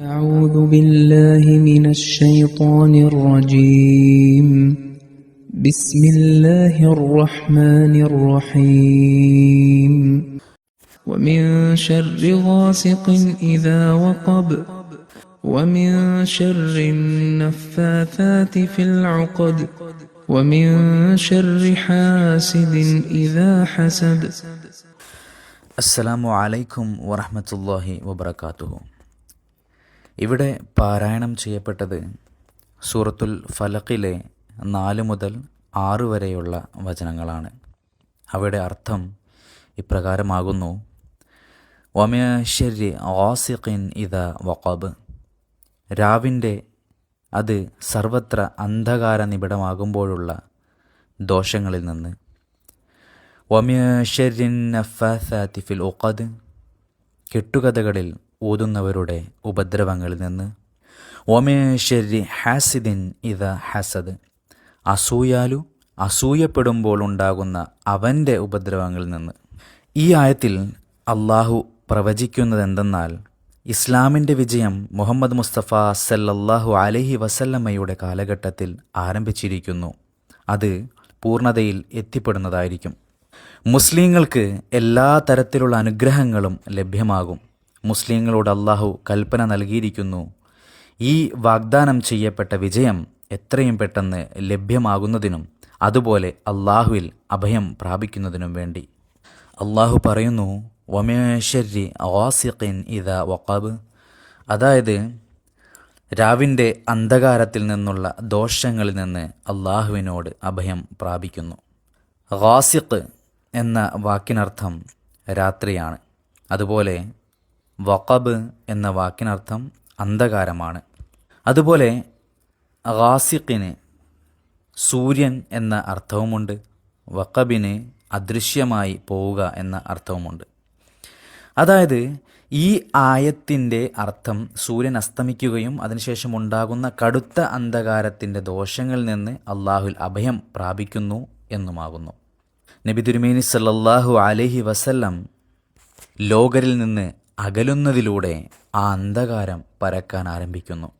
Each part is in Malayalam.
أعوذ بالله من الشيطان الرجيم. بسم الله الرحمن الرحيم. ومن شر غاسق إذا وقب ومن شر النفاثات في العقد ومن شر حاسد إذا حسد. السلام عليكم ورحمة الله وبركاته. ഇവിടെ പാരായണം ചെയ്യപ്പെട്ടത് സൂറത്തുൽ ഫലഖിലെ നാല് മുതൽ ആറ് വരെയുള്ള വചനങ്ങളാണ്. അവയുടെ അർത്ഥം ഇപ്രകാരമാകുന്നു. ഒമയശ്വര്യ ഓസിഖിൻ ഇത വക്കോബ് രാവിന്റെ അത് സർവത്ര അന്ധകാര നിബിഡമാകുമ്പോഴുള്ള ദോഷങ്ങളിൽ നിന്ന്. ഒമയശ്വര്യൻ ഫിൽ ഒക്കത് കെട്ടുകഥകളിൽ ഊതുന്നവരുടെ ഉപദ്രവങ്ങളിൽ നിന്ന്. ഓമേശ്വരി ഹാസിദിൻ ഇത ഹസദ്. അസൂയാലു അസൂയപ്പെടുമ്പോൾ ഉണ്ടാകുന്ന അവന്റെ ഉപദ്രവങ്ങളിൽ നിന്ന്. ഈ ആയത്തിൽ അള്ളാഹു പ്രവചിക്കുന്നതെന്തെന്നാൽ ഇസ്ലാമിന്റെ വിജയം മുഹമ്മദ് മുസ്തഫ സല്ലല്ലാഹു അലഹി വസല്ലമ്മയുടെ കാലഘട്ടത്തിൽ ആരംഭിച്ചിരിക്കുന്നു. അത് പൂർണതയിൽ എത്തിപ്പെടുന്നതായിരിക്കും. മുസ്ലിങ്ങൾക്ക് എല്ലാ തരത്തിലുള്ള അനുഗ്രഹങ്ങളും ലഭ്യമാകും. മുസ്ലിങ്ങളോട് അള്ളാഹു കൽപ്പന നൽകിയിരിക്കുന്നു. ഈ വാഗ്ദാനം ചെയ്യപ്പെട്ട വിജയം എത്രയും പെട്ടെന്ന് ലഭ്യമാകുന്നതിനും അതുപോലെ അള്ളാഹുവിൽ അഭയം പ്രാപിക്കുന്നതിനും വേണ്ടി. അള്ളാഹു പറയുന്നു വമേശ്വരി ഓസിഖിൻ ഇത വക്കാബ് അതായത് രാവിന്റെ അന്ധകാരത്തിൽ നിന്നുള്ള ദോഷങ്ങളിൽ നിന്ന് അള്ളാഹുവിനോട് അഭയം പ്രാപിക്കുന്നു. ഖാസിഖ് എന്ന വാക്കിനർത്ഥം രാത്രിയാണ്. അതുപോലെ വഖബ് എന്ന വാക്കിനർത്ഥം അന്ധകാരമാണ്. അതുപോലെ ഖാസിഖിന് സൂര്യൻ എന്ന അർത്ഥവുമുണ്ട്. വഖബിന് അദൃശ്യമായി പോവുക എന്ന അർത്ഥവുമുണ്ട്. അതായത് ഈ ആയത്തിന്റെ അർത്ഥം സൂര്യൻ അസ്തമിക്കുകയും അതിനുശേഷം ഉണ്ടാകുന്ന കടുത്ത അന്ധകാരത്തിന്റെ ദോഷങ്ങളിൽ നിന്ന് അള്ളാഹുൽ അഭയം പ്രാപിക്കുന്നു എന്നുമാകുന്നു. നബി തിരുമേനി സല്ലല്ലാഹു അലൈഹി വസല്ലം ലോകരിൽ നിന്ന് അകലുന്നതിലൂടെ ആ അന്ധകാരം പരക്കാൻ ആരംഭിക്കുന്നു.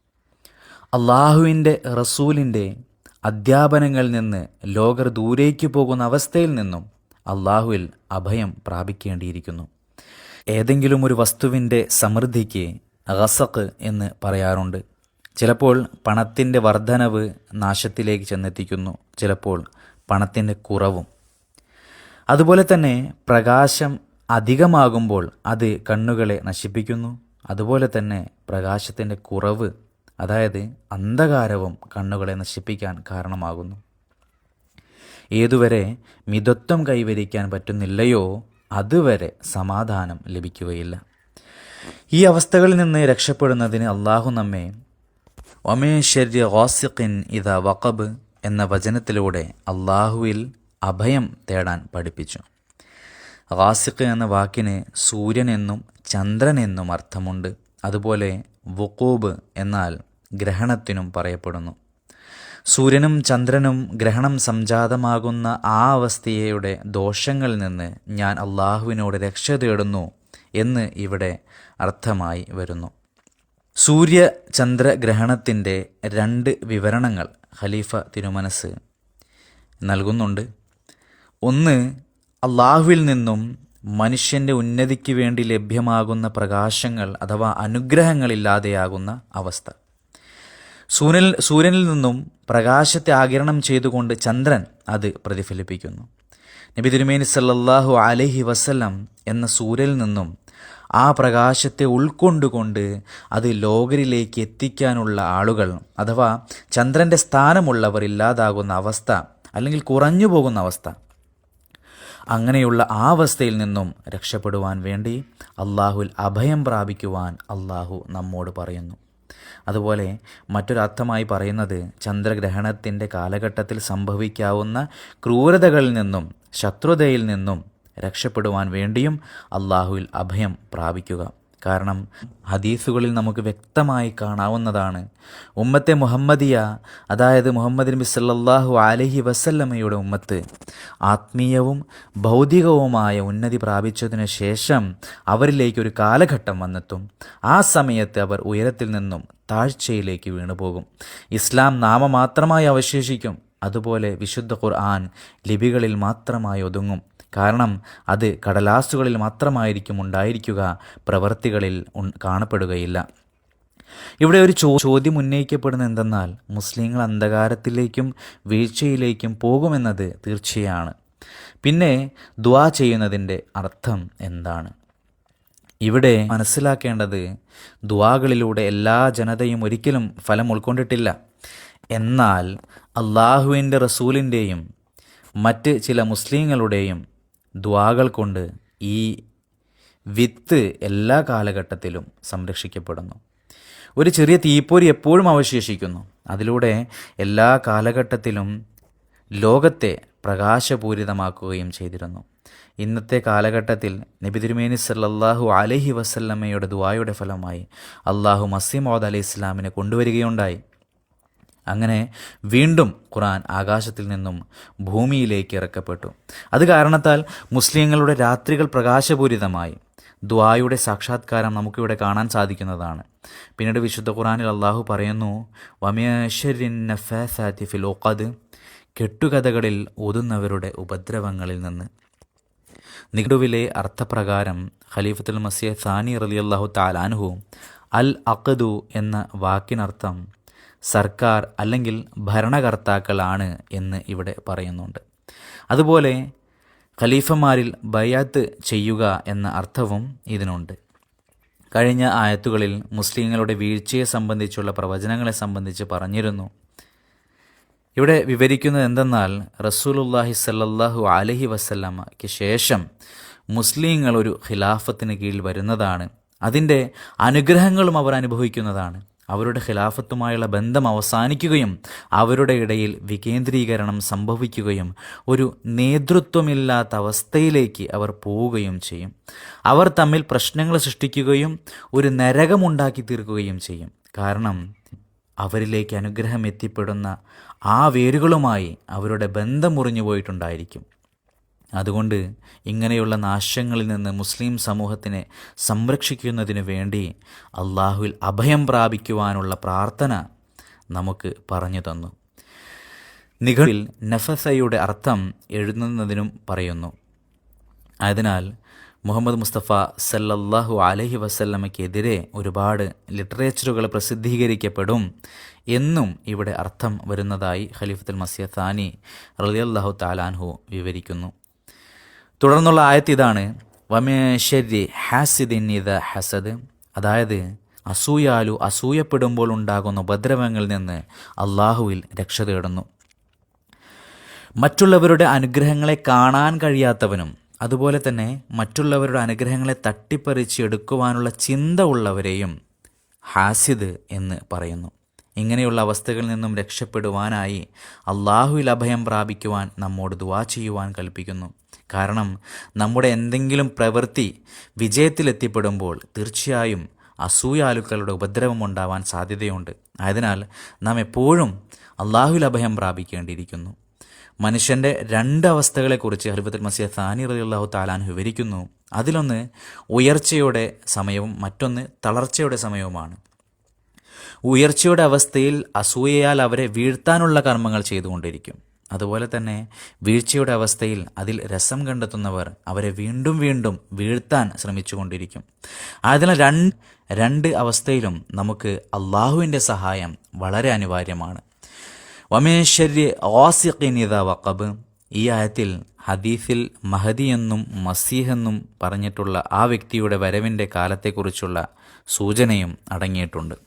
അള്ളാഹുവിന്റെ റസൂലിന്റെ അധ്യാപനങ്ങളിൽ നിന്ന് ലോകർ ദൂരേക്ക് പോകുന്ന അവസ്ഥയിൽ നിന്നും അള്ളാഹുവിൽ അഭയം പ്രാപിക്കേണ്ടിയിരിക്കുന്നു. ഏതെങ്കിലും ഒരു വസ്തുവിന്റെ സമൃദ്ധിക്ക് റസക്ക് എന്ന് പറയാറുണ്ട്. ചിലപ്പോൾ പണത്തിന്റെ വർധനവ് നാശത്തിലേക്ക് ചെന്നെത്തിക്കുന്നു. ചിലപ്പോൾ പണത്തിന്റെ കുറവും. അതുപോലെ തന്നെ പ്രകാശം അധികമാകുമ്പോൾ അത് കണ്ണുകളെ നശിപ്പിക്കുന്നു. അതുപോലെ തന്നെ പ്രകാശത്തിന്റെ കുറവ് അതായത് അന്ധകാരവും കണ്ണുകളെ നശിപ്പിക്കാൻ കാരണമാകുന്നു. ഏതുവരെ മിതത്വം കൈവരിക്കാൻ പറ്റുന്നില്ലയോ അതുവരെ സമാധാനം ലഭിക്കുകയില്ല. ഈ അവസ്ഥകളിൽ നിന്ന് രക്ഷപ്പെടുന്നതിന് അള്ളാഹു നമ്മെ ഒമേശ്വര്യ ഓസിഖിൻ ഇത വഖബ് എന്ന വചനത്തിലൂടെ അള്ളാഹുവിൽ അഭയം തേടാൻ പഠിപ്പിച്ചു. റാസിഖ് എന്ന വാക്കിന് സൂര്യൻ എന്നും ചന്ദ്രൻ എന്നും അർത്ഥമുണ്ട്. അതുപോലെ വുക്കൂബ് എന്നാൽ ഗ്രഹണത്തിനും പറയപ്പെടുന്നു. സൂര്യനും ചന്ദ്രനും ഗ്രഹണം സംജാതമാകുന്ന ആ അവസ്ഥയുടെ ദോഷങ്ങളിൽ നിന്ന് ഞാൻ അള്ളാഹുവിനോട് രക്ഷ തേടുന്നു എന്ന് ഇവിടെ അർത്ഥമായി വരുന്നു. സൂര്യ ചന്ദ്ര ഗ്രഹണത്തിന്റെ രണ്ട് വിവരണങ്ങൾ ഖലീഫ തിരുമനസ് നൽകുന്നുണ്ട്. ഒന്ന് അള്ളാഹുവിൽ നിന്നും മനുഷ്യന്റെ ഉന്നതിക്ക് വേണ്ടി ലഭ്യമാകുന്ന പ്രകാശങ്ങൾ അഥവാ അനുഗ്രഹങ്ങളില്ലാതെയാകുന്ന അവസ്ഥ. സൂര്യനിൽ സൂര്യനിൽ നിന്നും പ്രകാശത്തെ ആകിരണം ചെയ്തുകൊണ്ട് ചന്ദ്രൻ അത് പ്രതിഫലിപ്പിക്കുന്നു. നബി തിരുമേനി സല്ലല്ലാഹു അലഹി വസ്ലം എന്ന സൂര്യനിൽ നിന്നും ആ പ്രകാശത്തെ ഉൾക്കൊണ്ടുകൊണ്ട് അത് ലോകരിലേക്ക് എത്തിക്കാനുള്ള ആളുകൾ അഥവാ ചന്ദ്രന്റെ സ്ഥാനമുള്ളവർ ഇല്ലാതാകുന്ന അവസ്ഥ അല്ലെങ്കിൽ കുറഞ്ഞു പോകുന്ന അവസ്ഥ അങ്ങനെയുള്ള ആ അവസ്ഥയിൽ നിന്നും രക്ഷപ്പെടുവാൻ വേണ്ടി അള്ളാഹുൽ അഭയം പ്രാപിക്കുവാൻ അള്ളാഹു നമ്മോട് പറയുന്നു. അതുപോലെ മറ്റൊരർത്ഥമായി പറയുന്നത് ചന്ദ്രഗ്രഹണത്തിന്റെ കാലഘട്ടത്തിൽ സംഭവിക്കാവുന്ന ക്രൂരതകളിൽ നിന്നും ശത്രുതയിൽ നിന്നും രക്ഷപ്പെടുവാൻ വേണ്ടിയും അള്ളാഹുവിൽ അഭയം പ്രാപിക്കുക. കാരണം ഹദീസുകളിൽ നമുക്ക് വ്യക്തമായി കാണാവുന്നതാണ്. ഉമ്മത്തെ മുഹമ്മദിയ അതായത് മുഹമ്മദ് നബി സല്ലാഹു അലഹി വസല്ലമ്മയുടെ ഉമ്മത്ത് ആത്മീയവും ഭൗതികവുമായ ഉന്നതി പ്രാപിച്ചതിന് ശേഷം അവരിലേക്ക് ഒരു കാലഘട്ടം വന്നെത്തും. ആ സമയത്ത് അവർ ഉയരത്തിൽ നിന്നും താഴ്ചയിലേക്ക് വീണുപോകും. ഇസ്ലാം നാമമാത്രമായി അവശേഷിക്കും. അതുപോലെ വിശുദ്ധ ഖുർആൻ ലിപികളിൽ മാത്രമായി ഒതുങ്ങും. കാരണം അത് കടലാസുകളിൽ മാത്രമായിരിക്കും ഉണ്ടായിരിക്കുക പ്രവൃത്തികളിൽ കാണപ്പെടുകയില്ല. ഇവിടെ ഒരു ചോ ചോദ്യം ഉന്നയിക്കപ്പെടുന്ന എന്തെന്നാൽ മുസ്ലിങ്ങൾ അന്ധകാരത്തിലേക്കും വീഴ്ചയിലേക്കും പോകുമെന്നത് തീർച്ചയാണ്. പിന്നെ ദ്വാ ചെയ്യുന്നതിന്റെ അർത്ഥം എന്താണ്? ഇവിടെ മനസ്സിലാക്കേണ്ടത് ദ്വാകളിലൂടെ എല്ലാ ജനതയും ഒരിക്കലും ഫലം ഉൾക്കൊണ്ടിട്ടില്ല. എന്നാൽ അള്ളാഹുവിന്റെ റസൂലിന്റെയും മറ്റ് ചില മുസ്ലിങ്ങളുടെയും ദ്വാകൾ കൊണ്ട് ഈ വിത്ത് എല്ലാ കാലഘട്ടത്തിലും സംരക്ഷിക്കപ്പെടുന്നു. ഒരു ചെറിയ തീപ്പൊരി എപ്പോഴും അവശേഷിക്കുന്നു. അതിലൂടെ എല്ലാ കാലഘട്ടത്തിലും ലോകത്തെ പ്രകാശപൂരിതമാക്കുകയും ചെയ്തിരുന്നു. ഇന്നത്തെ കാലഘട്ടത്തിൽ നബി തിരുമേനി സല്ലല്ലാഹു അലൈഹി വസല്ലമ്മയുടെ ദുആയുടെ ഫലമായി അള്ളാഹു മസീമോദ് അലൈഹി ഇസ്ലാമിനെ കൊണ്ടുവരികയുണ്ടായി. അങ്ങനെ വീണ്ടും ഖുറാൻ ആകാശത്തിൽ നിന്നും ഭൂമിയിലേക്ക് ഇറക്കപ്പെട്ടു. അത് കാരണത്താൽ മുസ്ലിങ്ങളുടെ രാത്രികൾ പ്രകാശപൂരിതമായി. ദ്വായുടെ സാക്ഷാത്കാരം നമുക്കിവിടെ കാണാൻ സാധിക്കുന്നതാണ്. പിന്നീട് വിശുദ്ധ ഖുറാനിൽ അള്ളാഹു പറയുന്നു ഫിൽ കെട്ടുകഥകളിൽ ഒതുന്നവരുടെ ഉപദ്രവങ്ങളിൽ നിന്ന്. നിഘടുവിലെ അർത്ഥപ്രകാരം ഖലീഫത്തുൽ മസിയ സാനി റലിയല്ലാഹു താലാനുഹു അൽ അഖദു എന്ന വാക്കിനർത്ഥം സർക്കാർ അല്ലെങ്കിൽ ഭരണകർത്താക്കളാണ് എന്ന് ഇവിടെ പറയുന്നുണ്ട്. അതുപോലെ ഖലീഫമാരിൽ ബയാത്ത് ചെയ്യുക എന്ന അർത്ഥവും ഇതിനുണ്ട്. കഴിഞ്ഞ ആയത്തുകളിൽ മുസ്ലിങ്ങളുടെ വീഴ്ചയെ സംബന്ധിച്ചുള്ള പ്രവചനങ്ങളെ സംബന്ധിച്ച് പറഞ്ഞിരുന്നു. ഇവിടെ വിവരിക്കുന്നത് എന്തെന്നാൽ റസൂലുല്ലാഹി സല്ലാഹു അലഹി വസ്ലമയ്ക്ക് ശേഷം മുസ്ലിങ്ങൾ ഒരു ഖിലാഫത്തിന് കീഴിൽ വരുന്നതാണ്. അതിന്റെ അനുഗ്രഹങ്ങളും അവർ അനുഭവിക്കുന്നതാണ്. അവരുടെ ഖിലാഫത്തുമായുള്ള ബന്ധം അവസാനിക്കുകയും അവരുടെ ഇടയിൽ വികേന്ദ്രീകരണം സംഭവിക്കുകയും ഒരു നേതൃത്വമില്ലാത്ത അവസ്ഥയിലേക്ക് അവർ പോവുകയും ചെയ്യും. അവർ തമ്മിൽ പ്രശ്നങ്ങൾ സൃഷ്ടിക്കുകയും ഒരു നരകമുണ്ടാക്കി തീർക്കുകയും ചെയ്യും. കാരണം അവരിലേക്ക് അനുഗ്രഹം എത്തിപ്പെടുന്ന ആ വേരുകളുമായി അവരുടെ ബന്ധം മുറിഞ്ഞു പോയിട്ടുണ്ടായിരിക്കും അതുകൊണ്ട് ഇങ്ങനെയുള്ള നാശങ്ങളിൽ നിന്ന് മുസ്ലിം സമൂഹത്തിനെ സംരക്ഷിക്കുന്നതിനു വേണ്ടി അള്ളാഹുവിൽ അഭയം പ്രാപിക്കുവാനുള്ള പ്രാർത്ഥന നമുക്ക് പറഞ്ഞു തന്നു. നിഘളിൽ നഫസയുടെ അർത്ഥം എഴുതുന്നതിനും പറയുന്നു. അതിനാൽ മുഹമ്മദ് മുസ്തഫ സല്ലല്ലാഹു അലഹി വസല്ലമയ്ക്കെതിരെ ഒരുപാട് ലിറ്ററേച്ചറുകൾ പ്രസിദ്ധീകരിക്കപ്പെടും എന്നും ഇവിടെ അർത്ഥം വരുന്നതായി ഖലീഫത്തുൽ മസിയ താനി റളിയല്ലാഹു താലാൻഹു വിവരിക്കുന്നു. തുടർന്നുള്ള ആയത്ത് ഇതാണ്. വമേശ്വരി ഹാസിദിൻ ഇത് ഹസദ്. അതായത് അസൂയാലു അസൂയപ്പെടുമ്പോൾ ഉണ്ടാകുന്ന ഉപദ്രവങ്ങളിൽ നിന്ന് അള്ളാഹുവിൽ രക്ഷ തേടുന്നു. മറ്റുള്ളവരുടെ അനുഗ്രഹങ്ങളെ കാണാൻ കഴിയാത്തവനും അതുപോലെ തന്നെ മറ്റുള്ളവരുടെ അനുഗ്രഹങ്ങളെ തട്ടിപ്പറിച്ച് എടുക്കുവാനുള്ള ചിന്ത ഉള്ളവരെയും ഹാസിദ് എന്ന് പറയുന്നു. ഇങ്ങനെയുള്ള അവസ്ഥകളിൽ നിന്നും രക്ഷപ്പെടുവാനായി അള്ളാഹുവിൽ അഭയം പ്രാപിക്കുവാൻ നമ്മോട് ദുവാ ചെയ്യുവാൻ കൽപ്പിക്കുന്നു. കാരണം നമ്മുടെ എന്തെങ്കിലും പ്രവൃത്തി വിജയത്തിലെത്തിപ്പെടുമ്പോൾ തീർച്ചയായും അസൂയാലുക്കളുടെ ഉപദ്രവം ഉണ്ടാവാൻ സാധ്യതയുണ്ട്. ആയതിനാൽ നാം എപ്പോഴും അള്ളാഹുവിൽ അഭയം പ്രാപിക്കേണ്ടിയിരിക്കുന്നു. മനുഷ്യന്റെ രണ്ട് അവസ്ഥകളെക്കുറിച്ച് മസിയ സാനി റലിയല്ലാഹു താലാൻ വിവരിക്കുന്നു. അതിലൊന്ന് ഉയർച്ചയുടെ സമയവും മറ്റൊന്ന് തളർച്ചയുടെ സമയവുമാണ്. ഉയർച്ചയുടെ അവസ്ഥയിൽ അസൂയയാൽ അവരെ വീഴ്ത്താനുള്ള കർമ്മങ്ങൾ ചെയ്തുകൊണ്ടിരിക്കും. അതുപോലെ തന്നെ വീഴ്ചയുടെ അവസ്ഥയിൽ അതിൽ രസം കണ്ടെത്തുന്നവർ അവരെ വീണ്ടും വീണ്ടും വീഴ്ത്താൻ ശ്രമിച്ചുകൊണ്ടിരിക്കും. ആയതിനാൽ രണ്ട് രണ്ട് അവസ്ഥയിലും നമുക്ക് അള്ളാഹുവിന്റെ സഹായം വളരെ അനിവാര്യമാണ്. വമേശ്വര്യ ഓസിഖിനിത വക്കബ് ഈ ആയത്തിൽ ഹദീഫിൽ മഹദി എന്നും മസീഹ് എന്നും പറഞ്ഞിട്ടുള്ള ആ വ്യക്തിയുടെ വരവിന്റെ കാലത്തെക്കുറിച്ചുള്ള സൂചനയും അടങ്ങിയിട്ടുണ്ട്.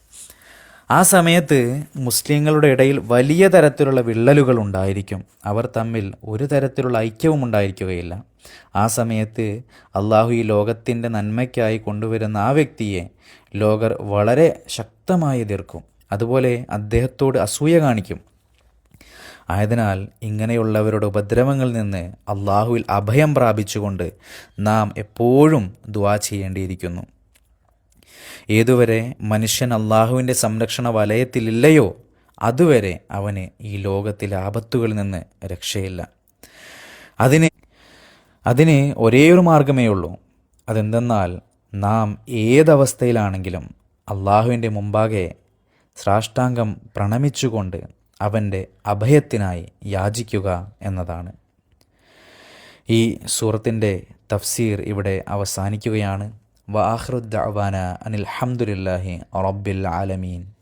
ആ സമയത്ത് മുസ്ലിങ്ങളുടെ ഇടയിൽ വലിയ തരത്തിലുള്ള വിള്ളലുകൾ ഉണ്ടായിരിക്കും. അവർ തമ്മിൽ ഒരു തരത്തിലുള്ള ഐക്യവും ഉണ്ടായിരിക്കുകയില്ല. ആ സമയത്ത് അള്ളാഹു ഈ ലോകത്തിന്റെ നന്മയ്ക്കായി കൊണ്ടുവരുന്ന ആ വ്യക്തിയെ ലോകർ വളരെ ശക്തമായി എതിർക്കും. അതുപോലെ അദ്ദേഹത്തോട് അസൂയ കാണിക്കും. ആയതിനാൽ ഇങ്ങനെയുള്ളവരുടെ ഉപദ്രവങ്ങളിൽ നിന്ന് അള്ളാഹുവിൽ അഭയം പ്രാപിച്ചുകൊണ്ട് നാം എപ്പോഴും ദുവാ ചെയ്യേണ്ടിയിരിക്കുന്നു. ഏതുവരെ മനുഷ്യൻ അള്ളാഹുവിന്റെ സംരക്ഷണ വലയത്തിലില്ലയോ അതുവരെ അവന് ഈ ലോകത്തിലെ ആപത്തുകളിൽ നിന്ന് രക്ഷയില്ല. അതിന് അതിന് ഒരേയൊരു ഒരു മാർഗമേ ഉള്ളൂ. അതെന്തെന്നാൽ നാം ഏതവസ്ഥയിലാണെങ്കിലും അള്ളാഹുവിന്റെ മുമ്പാകെ സാഷ്ടാംഗം പ്രണമിച്ചുകൊണ്ട് അവന്റെ അഭയത്തിനായി യാചിക്കുക എന്നതാണ്. ഈ സൂറത്തിന്റെ തഫ്സീർ ഇവിടെ അവസാനിക്കുകയാണ്. وآخر الدعوانا أن الحمد لله رب العالمين.